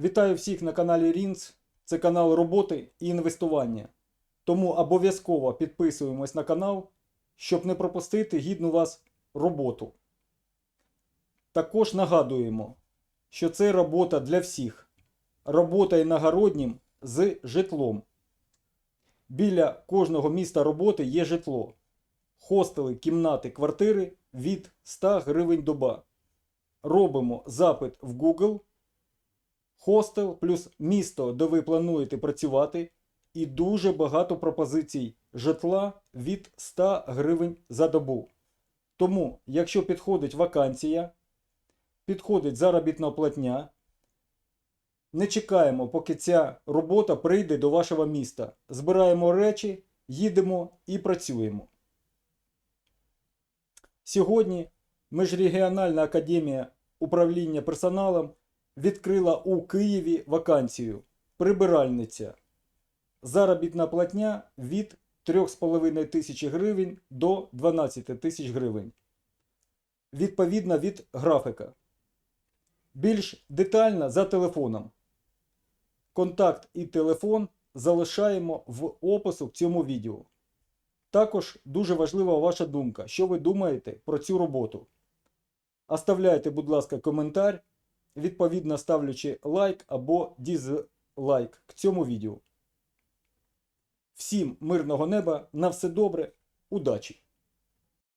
Вітаю всіх на каналі Рінц. Це канал роботи і інвестування. Тому обов'язково підписуємось на канал, щоб не пропустити гідну вас роботу. Також нагадуємо, що це робота для всіх. Робота іногороднім з житлом. Біля кожного міста роботи є житло. Хостели, кімнати, квартири від 100 гривень доба. Робимо запит в Google хостел плюс місто, де ви плануєте працювати, і дуже багато пропозицій житла від 100 гривень за добу. Тому, якщо підходить вакансія, підходить заробітна платня, не чекаємо, поки ця робота прийде до вашого міста. Збираємо речі, їдемо і працюємо. Сьогодні Міжрегіональна академія управління персоналом відкрила у Києві вакансію прибиральниця. Заробітна платня від 3,5 тисячі гривень до 12 тисяч гривень. Відповідно від графіка. Більш детально за телефоном. Контакт і телефон залишаємо в опису к цьому відео. Також дуже важлива ваша думка, що ви думаєте про цю роботу. Оставляйте, будь ласка, коментар відповідно ставлячи лайк або дізлайк к цьому відео. Всім мирного неба, на все добре, удачі!